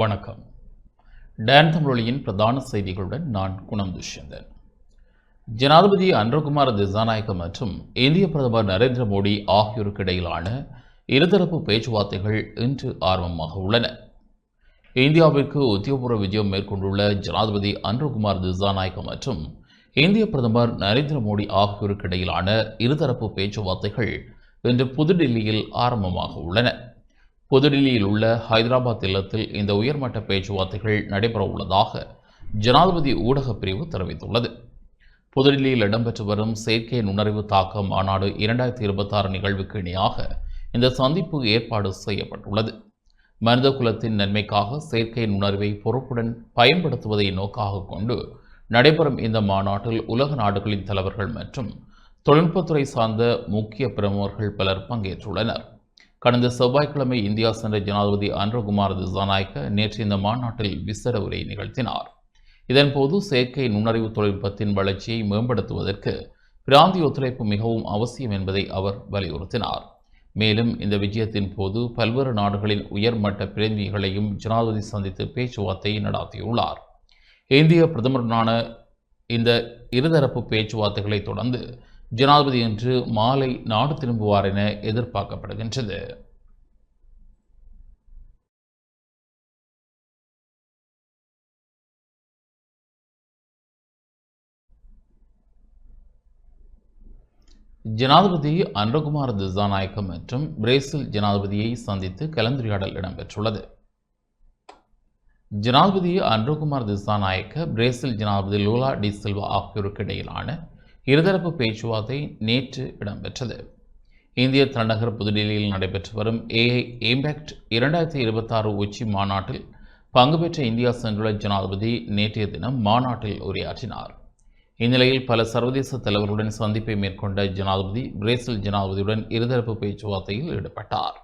வணக்கம். டேன் தமிழொலியின் பிரதான செய்திகளுடன் நான் குணம் துஷ்யந்தன் ஜனாதிபதி அன்ரகுமார் திசாநாயக்க மற்றும் இந்திய பிரதமர் நரேந்திர மோடி ஆகியோருக்கு இடையிலான இருதரப்பு பேச்சுவார்த்தைகள் இன்று ஆரம்பமாக உள்ளன. இந்தியாவிற்கு உத்தியோகபூர்வ விஜயம் மேற்கொண்டுள்ள ஜனாதிபதி அன்ரகுமார் திசாநாயக்க மற்றும் இந்திய பிரதமர் நரேந்திர மோடி ஆகியோருக்கு இடையிலான இருதரப்பு பேச்சுவார்த்தைகள் இன்று புதுடில்லியில் ஆரம்பமாக உள்ளன. புதுடில்லியில் உள்ள ஹைதராபாத் இல்லத்தில் இந்த உயர்மட்ட பேச்சுவார்த்தைகள் நடைபெற உள்ளதாக ஜனாதிபதி ஊடகப் பிரிவு தெரிவித்துள்ளது. புதுடில்லியில் இடம்பெற்று வரும் செயற்கை நுண்ணறிவு தாக்க மாநாடு இரண்டாயிரத்தி இருபத்தாறு நிகழ்வுக்கு இணையாக இந்த சந்திப்பு ஏற்பாடு செய்யப்பட்டுள்ளது. மனித குலத்தின் நன்மைக்காக செயற்கை நுண்ணறிவை பொறுப்புடன் பயன்படுத்துவதை நோக்காக கொண்டு நடைபெறும் இந்த மாநாட்டில் உலக நாடுகளின் தலைவர்கள் மற்றும் தொழில்நுட்பத்துறை சார்ந்த முக்கிய பிரமுகர்கள் பலர் பங்கேற்றுள்ளனர். கடந்த செவ்வாய்க்கிழமை இந்தியா சென்ற ஜனாதிபதி அன்ரகுமார் திசாநாயக்க நேற்று இந்த மாநாட்டில் விசேட உரை நிகழ்த்தினார். இதன்போது செயற்கை நுண்ணறிவு தொழில்நுட்பத்தின் வளர்ச்சியை மேம்படுத்துவதற்கு பிராந்திய ஒத்துழைப்பு மிகவும் அவசியம் என்பதை அவர் வலியுறுத்தினார். மேலும் இந்த விஜயத்தின் போது பல்வேறு நாடுகளின் உயர்மட்ட பிரதிநிதிகளையும் ஜனாதிபதி சந்தித்து பேச்சுவார்த்தை நடாத்தியுள்ளார். இந்திய பிரதமருடனான இந்த இருதரப்பு பேச்சுவார்த்தைகளை தொடர்ந்து ஜனாதிபதி இன்று மாலை நாடு திரும்புவார் என எதிர்பார்க்கப்படுகின்றது. ஜனாதிபதி அன்றகுமார் திசாநாயக்கம் மற்றும் பிரேசில் ஜனாதிபதியை சந்தித்து கலந்துரையாடல் இடம்பெற்றுள்ளது. ஜனாதிபதி அன்றகுமார் திசாநாயக்க பிரேசில் ஜனாதிபதி லூலா டி சில்வா ஆகியோருக்கு இடையிலான இருதரப்பு பேச்சுவார்த்தை நேற்று இடம்பெற்றது. இந்திய தலைநகர் புதுடில்லியில் நடைபெற்று வரும் ஏஐ இம்பேக்ட் இரண்டாயிரத்தி இருபத்தாறு உச்சி மாநாட்டில் பங்கு பெற்ற இந்தியா சென்றுள்ள ஜனாதிபதி நேற்றைய தினம் மாநாட்டில் உரையாற்றினார். இந்நிலையில் பல சர்வதேச தலைவர்களுடன் சந்திப்பை மேற்கொண்ட ஜனாதிபதி பிரேசில் ஜனாதிபதியுடன் இருதரப்பு பேச்சுவார்த்தையில் ஈடுபட்டார்.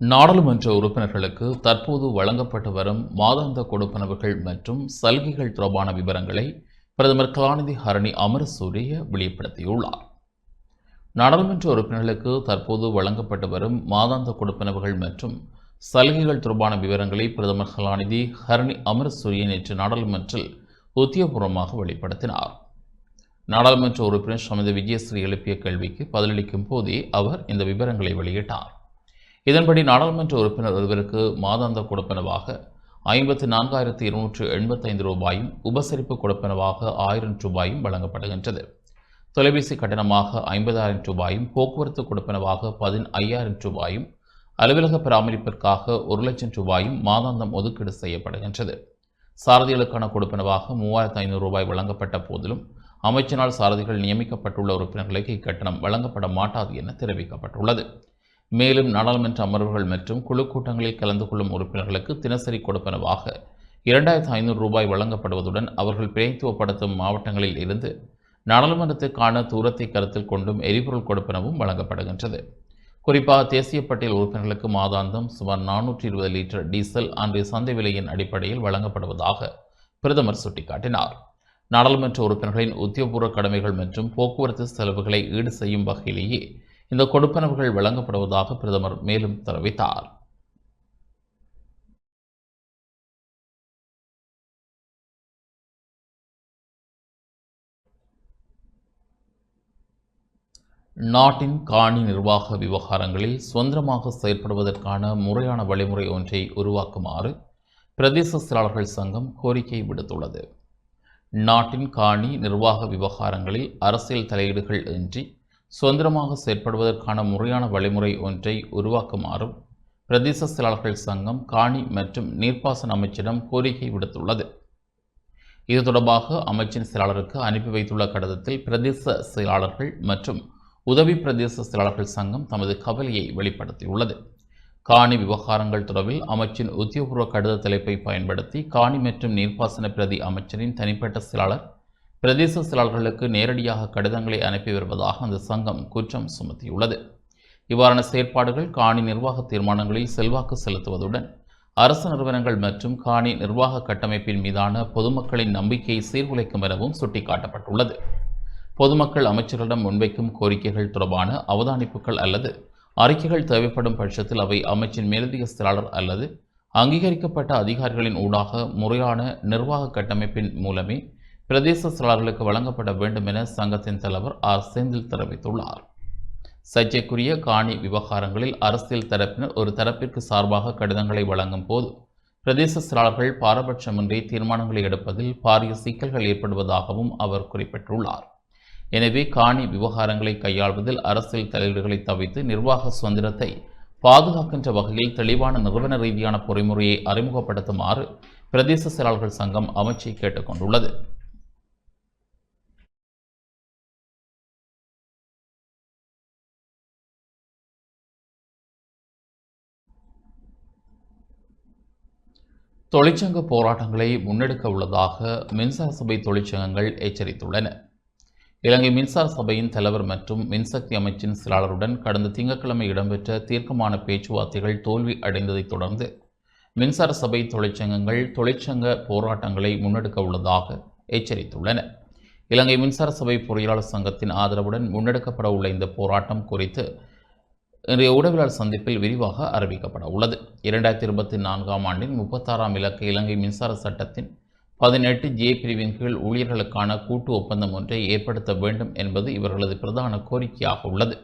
நாடாளுமன்ற உறுப்பினர்களுக்கு தற்போது வழங்கப்பட்டு வரும் மாதாந்த கொடுப்பனவுகள் மற்றும் சலுகைகள் தொடர்பான விவரங்களை பிரதமர் கலாநிதி ஹரணி அமரசூரிய வெளிப்படுத்தியுள்ளார். நாடாளுமன்ற உறுப்பினர்களுக்கு தற்போது வழங்கப்பட்டு வரும் மாதாந்த கொடுப்பனவுகள் மற்றும் சலுகைகள் தொடர்பான விவரங்களை பிரதமர் கலாநிதி ஹரணி அமரசூரிய நேற்று நாடாளுமன்றில் உத்தியபூர்வமாக வெளிப்படுத்தினார். நாடாளுமன்ற உறுப்பினர் ஸ்ரீமதி விஜயஸ்ரீ எழுப்பிய கேள்விக்கு பதிலளிக்கும் போதே அவர் இந்த விவரங்களை வெளியிட்டார். இதன்படி நாடாளுமன்ற உறுப்பினர் ஒருவருக்கு மாதாந்த கொடுப்பனவாக ஐம்பத்தி நான்காயிரத்தி இருநூற்று எண்பத்தைந்து ரூபாயும் உபசரிப்பு கொடுப்பனவாக ஆயிரம் ரூபாயும் வழங்கப்படுகின்றது. தொலைபேசி கட்டணமாக ஐம்பதாயிரம் ரூபாயும் போக்குவரத்து கொடுப்பனவாக பதின் ஐயாயிரம் ரூபாயும் அலுவலக பராமரிப்பிற்காக ஒரு லட்சம் ரூபாயும் மாதாந்தம் ஒதுக்கீடு செய்யப்படுகின்றது. சாரதிகளுக்கான கொடுப்பனவாக மூவாயிரத்து ஐநூறு ரூபாய் வழங்கப்பட்ட போதிலும் அமைச்சனால் சாரதிகள் நியமிக்கப்பட்டுள்ள உறுப்பினர்களுக்கு இக்கட்டணம் வழங்கப்பட மாட்டாது என தெரிவிக்கப்பட்டுள்ளது. மேலும் நாடாளுமன்ற அமர்வுகள் மற்றும் குழு கூட்டங்களில் கலந்து கொள்ளும் உறுப்பினர்களுக்கு தினசரி கொடுப்பனவாக இரண்டாயிரத்து ஐநூறு ரூபாய் வழங்கப்படுவதுடன் அவர்கள் பிரதித்துவப்படுத்தும் மாவட்டங்களில் இருந்து நாடாளுமன்றத்துக்கான தூரத்தை கருத்தில் கொண்டும் எரிபொருள் கொடுப்பனவும் வழங்கப்படுகின்றது. குறிப்பாக தேசிய பட்டியல் உறுப்பினர்களுக்கு மாதாந்தம் சுமார் நானூற்றி இருபது லிட்டர் டீசல் அன்றைய சந்தை விலையின் அடிப்படையில் வழங்கப்படுவதாக பிரதமர் சுட்டிக்காட்டினார். நாடாளுமன்ற உறுப்பினர்களின் உத்தியோகபூர்வ கடமைகள் மற்றும் போக்குவரத்து செலவுகளை ஈடு செய்யும் வகையிலேயே இந்த கொடுப்பனவுகள் வழங்கப்படுவதாக பிரதமர் மேலும் தெரிவித்தார். நாட்டின் காணி நிர்வாக விவகாரங்களில் சுதந்திரமாக செயற்படுவதற்கான முறையான வழிமுறை ஒன்றை உருவாக்குமாறு பிரதேச செயலாளர்கள் சங்கம் கோரிக்கை விடுத்துள்ளது. நாட்டின் காணி நிர்வாக விவகாரங்களில் அரசியல் தலையீடுகள் இன்றி சுதந்திரமாக செயற்படுவதற்கான முறையான வழிமுறை ஒன்றை உருவாக்குமாறும் பிரதேச செயலாளர்கள் சங்கம் காணி மற்றும் நீர்ப்பாசன அமைச்சிடம் கோரிக்கை விடுத்துள்ளது. இது தொடர்பாக அமைச்சின் செயலாளருக்கு அனுப்பி வைத்துள்ள கடிதத்தில் பிரதேச செயலாளர்கள் மற்றும் உதவி பிரதேச செயலாளர்கள் சங்கம் தமது கவலையை வெளிப்படுத்தியுள்ளது. காணி விவகாரங்கள் தொடர்பில் அமைச்சின் உத்தியோகபூர்வ கடித தலைப்பை பயன்படுத்தி காணி மற்றும் நீர்ப்பாசன பிரதி அமைச்சரின் தனிப்பட்ட செயலாளர் பிரதேச செயலாளர்களுக்கு நேரடியாக கடிதங்களை அனுப்பி வருவதாக அந்த சங்கம் குற்றம் சுமத்தியுள்ளது. இவ்வாறான செயற்பாடுகள் காணி நிர்வாக தீர்மானங்களில் செல்வாக்கு செலுத்துவதுடன் அரசு நிறுவனங்கள் மற்றும் காணி நிர்வாக கட்டமைப்பின் மீதான பொதுமக்களின் நம்பிக்கையை சீர்குலைக்கும் எனவும் சுட்டிக்காட்டப்பட்டுள்ளது. பொதுமக்கள் அமைச்சர்களிடம் முன்வைக்கும் கோரிக்கைகள் தொடர்பான அவதானிப்புகள் அல்லது அறிக்கைகள் தேவைப்படும் பட்சத்தில் அவை அமைச்சின் மேலதிக செயலாளர் அல்லது அங்கீகரிக்கப்பட்ட அதிகாரிகளின் ஊடாக முறையான நிர்வாக கட்டமைப்பின் மூலமே பிரதேச செயலாளர்களுக்கு வழங்கப்பட வேண்டும் என சங்கத்தின் தலைவர் ஆர். செந்தில் தெரிவித்துள்ளார். சர்ச்சைக்குரிய காணி விவகாரங்களில் அரசியல் தரப்பினர் ஒரு தரப்பிற்கு சார்பாக கடிதங்களை வழங்கும் போது பிரதேச செயலாளர்கள் பாரபட்சமின்றி தீர்மானங்களை எடுப்பதில் பாரிய சிக்கல்கள் ஏற்படுவதாகவும் அவர் குறிப்பிட்டுள்ளார். எனவே காணி விவகாரங்களை கையாள்வதில் அரசியல் தலையீடுகளை தவிர்த்து நிர்வாக சுதந்திரத்தை பாதுகாக்கின்ற வகையில் தெளிவான நிறுவன ரீதியான பொறிமுறையை அறிமுகப்படுத்துமாறு பிரதேச செயலாளர்கள் சங்கம் அமைச்சை கேட்டுக்கொண்டுள்ளது. தொழிற்சங்க போராட்டங்களை முன்னெடுக்க உள்ளதாக மின்சார சபை தொழிற்சங்கங்கள் எச்சரித்துள்ளன. இலங்கை மின்சார சபையின் தலைவர் மற்றும் மின்சக்தி அமைச்சின் செயலாளருடன் கடந்த திங்கட்கிழமை இடம்பெற்ற தீர்க்கமான பேச்சுவார்த்தைகள் தோல்வி அடைந்ததைத் தொடர்ந்து மின்சார சபை தொழிற்சங்கங்கள் தொழிற்சங்க போராட்டங்களை முன்னெடுக்க உள்ளதாக எச்சரித்துள்ளன. இலங்கை மின்சார சபை பொறியாளர் சங்கத்தின் ஆதரவுடன் முன்னெடுக்கப்பட உள்ள இந்த போராட்டம் குறித்து இன்றைய ஊடகவியலாளர் சந்திப்பில் விரிவாக அறிவிக்கப்பட உள்ளது. இரண்டாயிரத்தி இருபத்தி நான்காம் ஆண்டின் முப்பத்தாறாம் இலக்க இலங்கை மின்சார சட்டத்தின் பதினெட்டு ஜே பிரிவின் கீழ் ஊழியர்களுக்கான கூட்டு ஒப்பந்தம் ஒன்றை ஏற்படுத்த வேண்டும் என்பது இவர்களது பிரதான கோரிக்கையாக உள்ளது.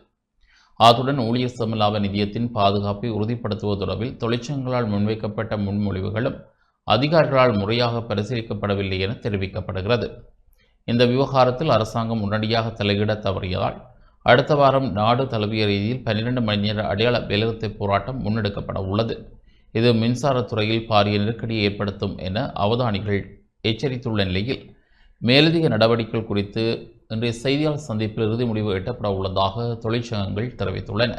அத்துடன் ஊழியர் சமலாப நிதியத்தின் பாதுகாப்பை உறுதிப்படுத்துவது தொடர்பில் தொழிற்சங்கங்களால் முன்வைக்கப்பட்ட முன்மொழிவுகளும் அதிகாரிகளால் முறையாக பரிசீலிக்கப்படவில்லை என தெரிவிக்கப்படுகிறது. இந்த விவகாரத்தில் அரசாங்கம் உடனடியாக தலையிட தவறியதால் அடுத்த வாரம் நாடு தழுவிய ரீதியில் பன்னிரண்டு மணி நேர அடையாள வேலைநிறுத்த போராட்டம் முன்னெடுக்கப்பட உள்ளது. இது மின்சாரத்துறையில் பாரிய நெருக்கடியை ஏற்படுத்தும் என அவதானிகள் எச்சரித்துள்ள நிலையில் மேலதிக நடவடிக்கைகள் குறித்து இன்றைய செய்தியாளர் சந்திப்பில் இறுதி முடிவு எட்டப்பட உள்ளதாக தொழிற்சங்கங்கள் தெரிவித்துள்ளன.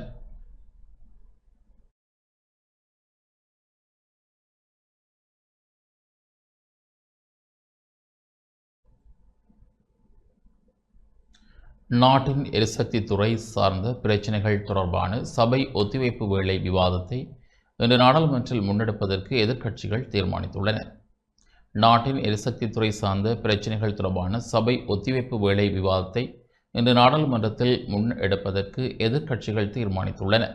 நாட்டின் எரிசக்தி துறை சார்ந்த பிரச்சினைகள் தொடர்பான சபை ஒத்திவைப்பு வேலை விவாதத்தை இன்று நாடாளுமன்றில் முன்னெடுப்பதற்கு எதிர்க்கட்சிகள் தீர்மானித்துள்ளன. நாட்டின் எரிசக்தி துறை சார்ந்த பிரச்சினைகள் தொடர்பான சபை ஒத்திவைப்பு வேலை விவாதத்தை இன்று நாடாளுமன்றத்தில் முன்னெடுப்பதற்கு எதிர்க்கட்சிகள் தீர்மானித்துள்ளன.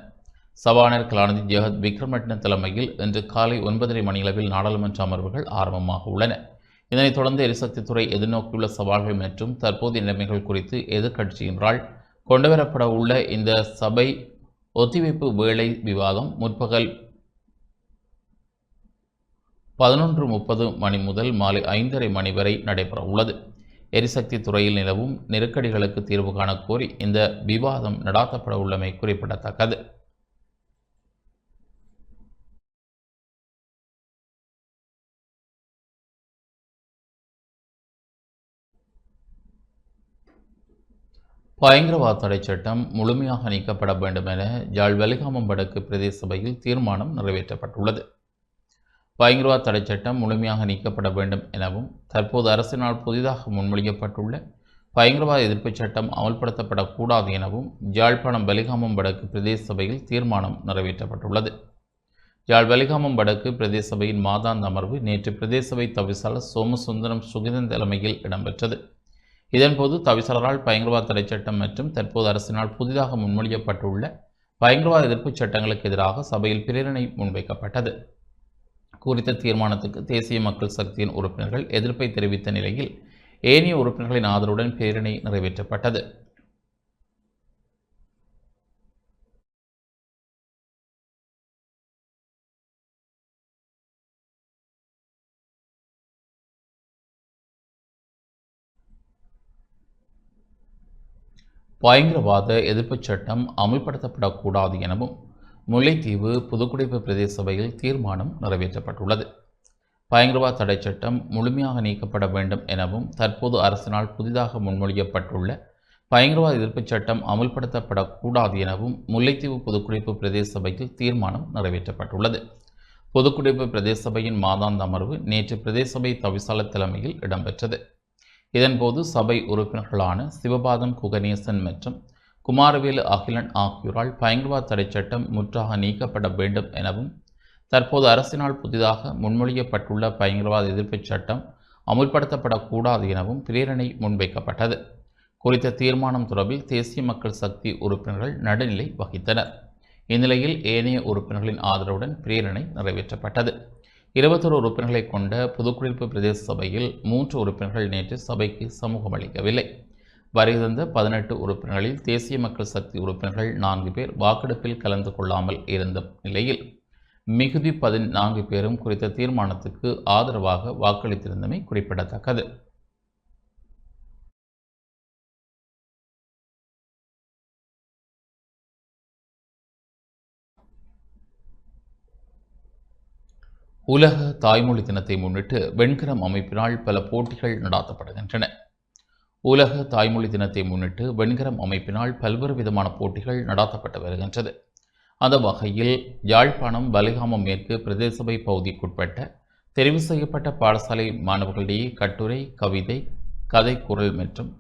சபாநாயகர் கலாநிதி ஜெகத் விக்ரமட்ன தலைமையில் இன்று காலை ஒன்பதரை மணியளவில் நாடாளுமன்ற அமர்வுகள் ஆரம்பமாக உள்ளன. இதனைத் தொடர்ந்து எரிசக்தித்துறை எதிர்நோக்கியுள்ள சவால்கள் மற்றும் தற்போதைய நிலைமைகள் குறித்து எதிர்க்கட்சியினரால் கொண்டுவரப்பட உள்ள இந்த சபை ஒத்திவைப்பு வேலை விவாதம் முற்பகல் பதினொன்று முப்பது மணி முதல் மாலை ஐந்தரை மணி வரை நடைபெற உள்ளது. எரிசக்தி துறையில் நிலவும் நெருக்கடிகளுக்கு தீர்வு காண கோரி இந்த விவாதம் நடாத்தப்பட உள்ளமை குறிப்பிடத்தக்கது. பயங்கரவாத தடை சட்டம் முழுமையாக நீக்கப்பட வேண்டும் என ஜாழ் வெலிகாமம் வடக்கு பிரதேச சபையில் தீர்மானம் நிறைவேற்றப்பட்டுள்ளது. பயங்கரவாத தடை சட்டம் முழுமையாக நீக்கப்பட வேண்டும் எனவும் தற்போது அரசினால் புதிதாக முன்மொழியப்பட்டுள்ள பயங்கரவாத எதிர்ப்புச் சட்டம் அமல்படுத்தப்படக்கூடாது எனவும் ஜாழ்ப்பாணம் வெலிகாமம் வடக்கு பிரதேச சபையில் தீர்மானம் நிறைவேற்றப்பட்டுள்ளது. யாழ் வெலிகாமம் வடக்கு பிரதேச சபையின் மாதாந்த அமர்வு நேற்று பிரதேச சபை தவிசாளர் சோமசுந்தரம் சுகிதன் தலைமையில் இடம்பெற்றது. இதன்போது தவிசாளரால் பயங்கரவாத தடை சட்டம் மற்றும் தற்போது அரசினால் புதிதாக முன்மொழியப்பட்டுள்ள பயங்கரவாத எதிர்ப்புச் சட்டங்களுக்கு எதிராக சபையில் பிரேரணை முன்வைக்கப்பட்டது. குறித்த தீர்மானத்துக்கு தேசிய மக்கள் சக்தியின் உறுப்பினர்கள் எதிர்ப்பை தெரிவித்த நிலையில் ஏனைய உறுப்பினர்களின் ஆதரவுடன் பிரேரணை நிறைவேற்றப்பட்டது. பயங்கரவாத எதிர்ப்புச் சட்டம் அமுல்படுத்தப்படக்கூடாது எனவும் முல்லைத்தீவு புதுக்குடிப்பு பிரதேச சபையில் தீர்மானம் நிறைவேற்றப்பட்டுள்ளது. பயங்கரவாத தடை சட்டம் முழுமையாக நீக்கப்பட வேண்டும் எனவும் தற்போது அரசினால் புதிதாக முன்மொழியப்பட்டுள்ள பயங்கரவாத எதிர்ப்புச் சட்டம் அமுல்படுத்தப்படக்கூடாது எனவும் முல்லைத்தீவு பொதுக்குடிப்பு பிரதேச சபையில் தீர்மானம் நிறைவேற்றப்பட்டுள்ளது. பொதுக்குடிப்பு பிரதேச சபையின் மாதாந்த அமர்வு நேற்று பிரதேச சபை தவிசாளர் தலைமையில் இடம்பெற்றது. இதன்போது சபை உறுப்பினர்களான சிவபாதம் குகநேசன் மற்றும் குமாரவேலு அகிலன் ஆகியோரால் பயங்கரவாத தடை சட்டம் முற்றாக நீக்கப்பட வேண்டும் எனவும் தற்போது அரசினால் புதிதாக முன்மொழியப்பட்டுள்ள பயங்கரவாத எதிர்ப்புச் சட்டம் அமுல்படுத்தப்படக்கூடாது எனவும் பிரேரணை முன்வைக்கப்பட்டது. குறித்த தீர்மானம் தொடர்பில் தேசிய மக்கள் சக்தி உறுப்பினர்கள் நடுநிலை வகித்தனர். இந்நிலையில் ஏனைய உறுப்பினர்களின் ஆதரவுடன் பிரேரணை நிறைவேற்றப்பட்டது. இருபத்தொரு உறுப்பினர்களை கொண்ட புதுக்குடியிருப்பு பிரதேச சபையில் மூன்று உறுப்பினர்கள் நேற்று சபைக்கு சமூகம் அளிக்கவில்லை. வருகிற பதினெட்டு உறுப்பினர்களில் தேசிய மக்கள் சக்தி உறுப்பினர்கள் நான்கு பேர் வாக்கெடுப்பில் கலந்து கொள்ளாமல் இருந்த நிலையில் மிகுதி பதினான்கு பேரும் குறித்த தீர்மானத்துக்கு ஆதரவாக வாக்களித்திருந்தமை குறிப்பிடத்தக்கது. உலக தாய்மொழி தினத்தை முன்னிட்டு வெண்கலம் அமைப்பினால் பல போட்டிகள் நடாத்தப்படுகின்றன. உலக தாய்மொழி தினத்தை முன்னிட்டு வெண்கலம் அமைப்பினால் பல்வேறு விதமான போட்டிகள் நடாத்தப்பட்டு வருகின்றது. அந்த வகையில் யாழ்ப்பாணம் வலிகாமம் மேற்கு பிரதேசபை பகுதிக்குட்பட்ட தெரிவு செய்யப்பட்ட பாடசாலை மாணவர்களிடையே கட்டுரை கவிதை கதை குரல் மற்றும்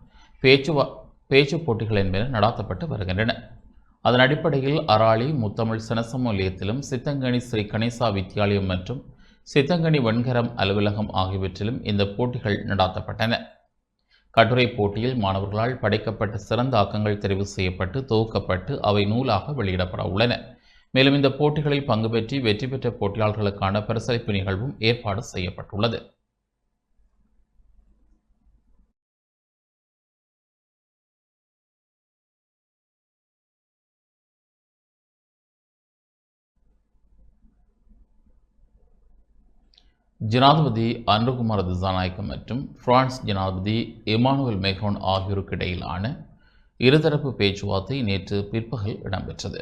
பேச்சுவா பேச்சு போட்டிகள் என்பன நடாத்தப்பட்டு வருகின்றன. அதன் அடிப்படையில் அராளி முத்தமிழ் சனசம சித்தங்கனி ஸ்ரீ கணேசா வித்தியாலயம் மற்றும் சித்தங்கனி வன்கரம் அலுவலகம் ஆகியவற்றிலும் இந்த போட்டிகள் நடாத்தப்பட்டன. கட்டுரை போட்டியில் மாணவர்களால் படைக்கப்பட்ட சிறந்த ஆக்கங்கள் தெரிவு செய்யப்பட்டு தொகுக்கப்பட்டு அவை நூலாக வெளியிடப்பட உள்ளன. மேலும் இந்த போட்டிகளில் பங்கு பெற்றி வெற்றி பெற்ற போட்டியாளர்களுக்கான பரிசளிப்பு நிகழ்வும் ஏற்பாடு செய்யப்பட்டுள்ளது. ஜனாதிபதி அன்ருகுமார் திசாநாயக்கம் மற்றும் பிரான்ஸ் ஜனாதிபதி இமானுவல் மேக்ரோன் ஆகியோருக்கு இடையிலான இருதரப்பு பேச்சுவார்த்தை நேற்று பிற்பகல் இடம்பெற்றது.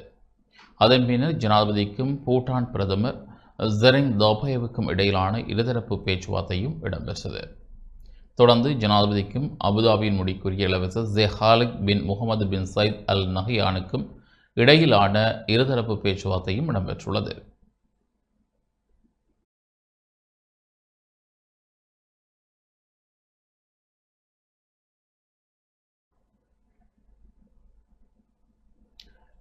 அதன் பின்னர் ஜனாதிபதிக்கும் பூட்டான் பிரதமர் ஜெரிங் தோபயவுக்கும் இடையிலான இருதரப்பு பேச்சுவார்த்தையும் இடம்பெற்றது. தொடர்ந்து ஜனாதிபதிக்கும் அபுதாபியின் முடிக்குரிய இளவரசர் ஜெஹாலிக் பின் முகமது பின் சயித் அல் நஹியானுக்கும் இடையிலான இருதரப்பு பேச்சுவார்த்தையும் இடம்பெற்றுள்ளது.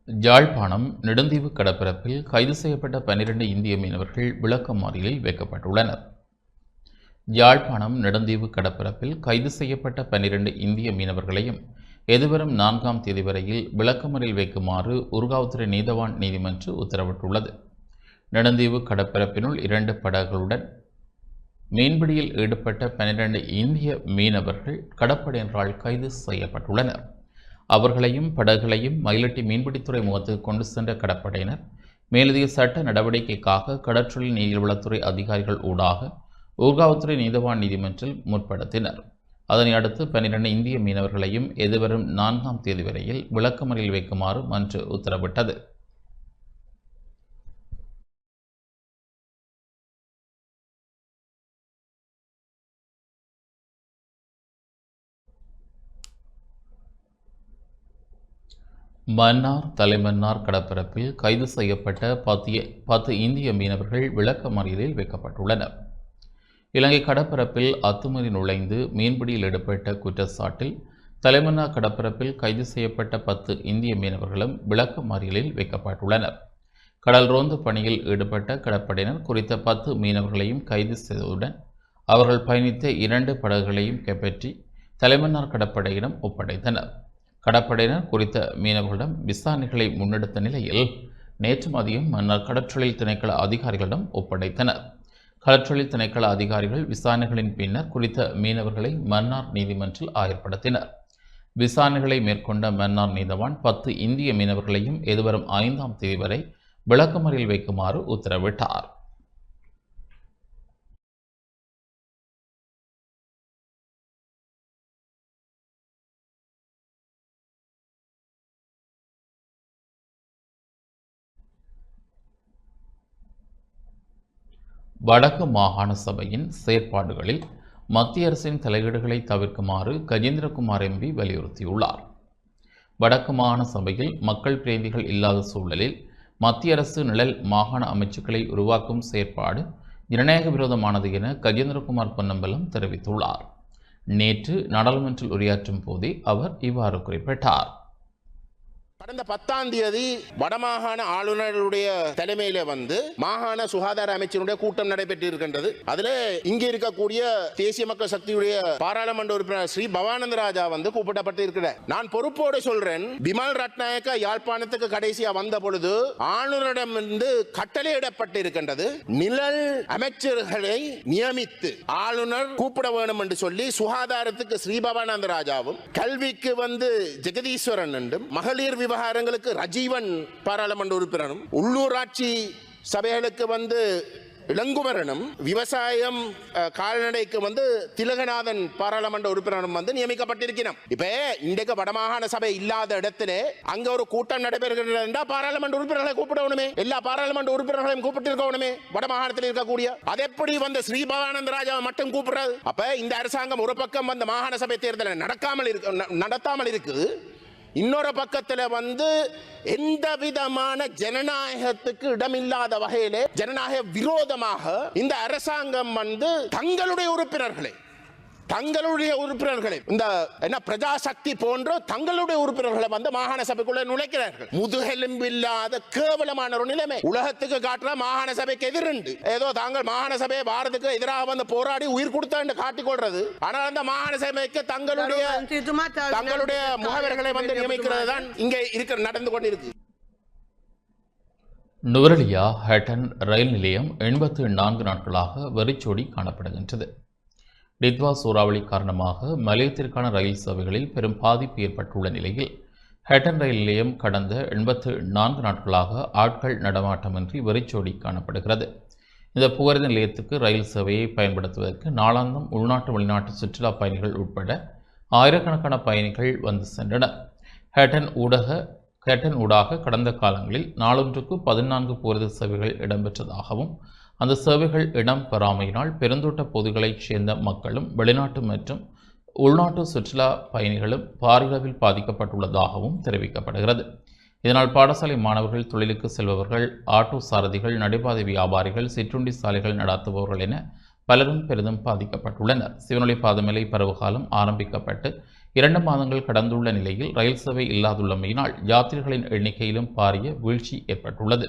ஜாழ்ப்பாணம் நெடுந்தீவு கடற்பரப்பில் கைது செய்யப்பட்ட பன்னிரண்டு இந்திய மீனவர்கள் விளக்கமாறியில் வைக்கப்பட்டுள்ளனர். யாழ்ப்பாணம் நெடுந்தீவு கடற்பரப்பில் கைது செய்யப்பட்ட பன்னிரண்டு இந்திய மீனவர்களையும் எதிர்வரும் நான்காம் தேதி வரையில் விளக்கமறில் வைக்குமாறு உருகாவுத்துறை நீதவான் நீதிமன்றம் உத்தரவிட்டுள்ளது. நெடுந்தீவு கடற்பரப்பினுள் இரண்டு படகுகளுடன் மீன்பிடியில் ஈடுபட்ட பன்னிரண்டு இந்திய மீனவர்கள் கடற்படையினரால் கைது செய்யப்பட்டுள்ளனர். அவர்களையும் படகுகளையும் மயிலட்டி மீன்பிடித்துறை முகத்துக்கு கொண்டு சென்ற கடற்படையினர் மேலதிக சட்ட நடவடிக்கைக்காக கடற்றொழில் நீர்வளத்துறை அதிகாரிகள் ஊடாக ஊர்காவத்துறை நீதவான் நீதிமன்றில் முற்படுத்தினர். அதனை அடுத்து பன்னிரண்டு இந்திய மீனவர்களையும் எதிர்வரும் நான்காம் தேதி வரையில் விளக்கமறில் வைக்குமாறு மன்று உத்தரவிட்டது. மன்னார் தலைமன்னார் கடற்பரப்பில் கைது செய்யப்பட்ட பத்திய பத்து இந்திய மீனவர்கள் விளக்க மறியலில் வைக்கப்பட்டுள்ளனர். இலங்கை கடற்பரப்பில் அத்துமீறி நுழைந்து மீன்பிடியில் ஈடுபட்ட குற்றச்சாட்டில் தலைமன்னார் கடற்பரப்பில் கைது செய்யப்பட்ட பத்து இந்திய மீனவர்களும் விளக்க மறியலில் வைக்கப்பட்டுள்ளனர். கடல் ரோந்து பணியில் ஈடுபட்ட கடற்படையினர் குறித்த பத்து மீனவர்களையும் கைது செய்ததுடன் அவர்கள் பயணித்த இரண்டு படகுகளையும் கைப்பற்றி தலைமன்னார் கடற்படையிடம் ஒப்படைத்தனர். கடற்படையினர் குறித்த மீனவர்களிடம் விசாரணைகளை முன்னெடுத்த நிலையில் நேற்று மதியம் மன்னர் கடற்றொழில் திணைக்கள அதிகாரிகளிடம் ஒப்படைத்தனர். கடற்றொழில் திணைக்கள அதிகாரிகள் விசாரணைகளின் பின்னர் குறித்த மீனவர்களை மன்னார் நீதிமன்றில் ஆயர்படுத்தினர். விசாரணைகளை மேற்கொண்ட மன்னார் நீதவான் பத்து இந்திய மீனவர்களையும் எதிர்வரும் ஐந்தாம் தேதி வரை விளக்கமறில் வைக்குமாறு உத்தரவிட்டார். வடக்கு மாகாண சபையின் செயற்பாடுகளில் மத்திய அரசின் தலையீடுகளை தவிர்க்குமாறு கஜேந்திரகுமார் எம்பி வலியுறுத்தியுள்ளார். வடக்கு மாகாண சபையில் மக்கள் பிரதிநிதிகள் இல்லாத சூழலில் மத்திய அரசு நிழல் மாகாண அமைச்சுக்களை உருவாக்கும் செயற்பாடு ஜனநாயக விரோதமானது என கஜேந்திரகுமார் பொன்னம்பலம் தெரிவித்துள்ளார். நேற்று நாடாளுமன்றில் உரையாற்றும் போதே அவர் இவ்வாறு குறிப்பிட்டார். கடந்த பத்தாம் தேதி வடமாகாண ஆளுநருடைய தலைமையில வந்து மாகாண சுகாதார அமைச்சருடைய கூட்டம் நடைபெற்று இருக்கின்றது அதுல இங்க இருக்கக்கூடிய தேசிய மக்கள் சக்தியுடைய பாராளுமன்ற உறுப்பினர் ஸ்ரீ பவானந்த ராஜா வந்து கூப்பிடப்பட்டு இருக்கிறார் நான் பொறுப்போடு சொல்றேன் பிமல் ரட்நாயக்க யாழ்ப்பாணத்துக்கு கடைசியா வந்த பொழுது ஆளுநரிடம் இருந்து கட்டளையிடப்பட்டு இருக்கின்றது நிழல் அமைச்சர்களை நியமித்து ஆளுநர் கூப்பிட வேண்டும் என்று சொல்லி சுகாதாரத்துக்கு ஸ்ரீ பவானந்த ராஜாவும் கல்விக்கு வந்து ஜெகதீஸ்வரன் என்றும் மகளிர் விவகாரங்களுக்கு ரஜீவன் பாராளுமன்ற உறுப்பினரும் உள்ளூராட்சி சபைகளுக்கு வந்து இளங்குமரனும் விவசாயம் கால்நடைக்கு வந்து திலகநாதன் பாராளுமன்ற உறுப்பினரும் வந்து நியமிக்கப்பட்டிருக்கிறோம் இப்ப இன்றைக்கு வடமாகாண சபை இல்லாத இடத்துல அங்க ஒரு கூட்டம் நடைபெறுகிறது என்றால் பாராளுமன்ற உறுப்பினர்களை கூப்பிடணுமே. எல்லா பாராளுமன்ற உறுப்பினர்களையும் கூப்பிட்டிருக்கணுமே. வடமாகாணத்தில் இருக்கக்கூடிய அது எப்படி வந்து ஸ்ரீபவானந்த ராஜாவை மட்டும் கூப்பிடுறது? அப்ப இந்த அரசாங்கம் ஒரு பக்கம் வந்து மாகாண சபை தேர்தலை நடக்காமல் இருக்கு நடத்தாமல் இருக்குது இன்னொரு பக்கத்துல வந்து எந்த விதமான ஜனநாயகத்துக்கு இடமில்லாத வகையிலே ஜனநாயக விரோதமாக இந்த அரசாங்கம் வந்து தங்களுடைய உறுப்பினர்களை தங்களுடைய உறுப்பினர்களை இந்த என்ன பிரஜாசக்தி போன்ற தங்களுடைய உறுப்பினர்களை வந்து மாகாண சபைக்குள்ள நுழைக்கிறார்கள். முதுகெலும்பில்லாத கேவலமான ஒரு நிலைமை. உலகத்துக்கு காட்டுற மாகாண சபைக்கு எதிர்ண்டு. ஏதோ தாங்கள் மாகாண சபையை பாரதுக்கு எதிராக வந்து போராடி உயிர் கொடுத்தான்னு காட்டிக் கொள்றது ஆனால் அந்த மாகாண சபைக்கு தங்களுடைய தங்களுடைய முகவர்களை வந்து நியமிக்கிறது தான் இங்கே இருக்கிற நடந்து கொண்டிருக்கு. நுவரெலியா ஹேட்டன் ரயில் நிலையம் எண்பத்து நான்கு நாட்களாக வெறிச்சோடி காணப்படுகின்றது. டித்வா சூறாவளி காரணமாக மலையத்திற்கான ரயில் சேவைகளில் பெரும் பாதிப்பு ஏற்பட்டுள்ள நிலையில் ஹேட்டன் ரயில் நிலையம் கடந்த எண்பத்து நான்கு நாட்களாக ஆட்கள் நடமாட்டமின்றி வெறிச்சோடி காணப்படுகிறது. இந்த புகரித நிலையத்துக்கு ரயில் சேவையை பயன்படுத்துவதற்கு நாளாந்தம் உள்நாட்டு வெளிநாட்டு சுற்றுலா பயணிகள் உட்பட ஆயிரக்கணக்கான பயணிகள் வந்து சென்றனர். ஹேட்டன் ஊடக ஹேட்டன் ஊடாக கடந்த காலங்களில் நாளொன்றுக்கு பதினான்கு போரது சேவைகள் இடம்பெற்றதாகவும் அந்த சேவைகள் இடம் பெறாமையினால் பெருந்தோட்ட பொதுகளைச் சேர்ந்த மக்களும் வெளிநாட்டு மற்றும் உள்நாட்டு சுற்றுலா பயணிகளும் பாரியளவில் பாதிக்கப்பட்டுள்ளதாகவும் தெரிவிக்கப்படுகிறது. இதனால் பாடசாலை மாணவர்கள் தொழிலுக்கு செல்பவர்கள் ஆட்டோ சாரதிகள் நடைபாதை வியாபாரிகள் சிற்றுண்டி சாலைகள் நடாத்துபவர்கள் என பலரும் பெரிதும் பாதிக்கப்பட்டுள்ளனர். சிவனொளி பாதமலை பருவகாலம் ஆரம்பிக்கப்பட்டு இரண்டு மாதங்கள் கடந்துள்ள நிலையில் ரயில் சேவை இல்லாதுள்ளமையினால் யாத்திரிகளின் எண்ணிக்கையிலும் பாரிய வீழ்ச்சி ஏற்பட்டுள்ளது.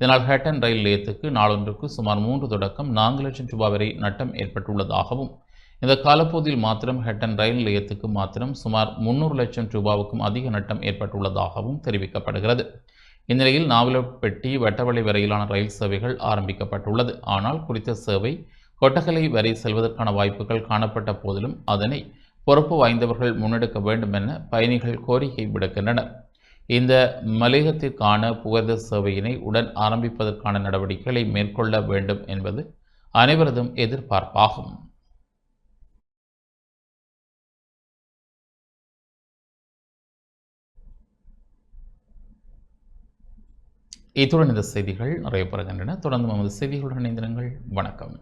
இதனால் ஹேட்டன் ரயில் நிலையத்துக்கு நாளொன்றுக்கு சுமார் மூன்று தொடக்கம் நான்கு லட்சம் ரூபாய் வரை நட்டம் ஏற்பட்டுள்ளதாகவும் இந்த காலப்பகுதியில் மாத்திரம் ஹெட்டன் ரயில் நிலையத்துக்கு மாத்திரம் சுமார் முன்னூறு லட்சம் ரூபாவுக்கும் அதிக நட்டம் ஏற்பட்டுள்ளதாகவும் தெரிவிக்கப்படுகிறது. இந்நிலையில் நாவலப்பட்டி வட்டவளை வரையிலான ரயில் சேவைகள் ஆரம்பிக்கப்பட்டுள்ளது. ஆனால் குறித்த சேவை கொட்டகலை வரை செல்வதற்கான வாய்ப்புகள் காணப்பட்ட போதிலும் அதனை பொறுப்பு வாய்ந்தவர்கள் முன்னெடுக்க வேண்டும் என பயணிகள் கோரிக்கை விடுக்கின்றனர். இந்த மலையகத்திற்கான புகர்த சேவையினை உடன் ஆரம்பிப்பதற்கான நடவடிக்கைகளை மேற்கொள்ள வேண்டும் என்பது அனைவரதும் எதிர்பார்ப்பாகும். இத்துடன் இந்த செய்திகள் நிறைவு பெறுகின்றன தொடர்ந்து நமது செய்திகளுடன் இணைந்திருங்கள். வணக்கம்.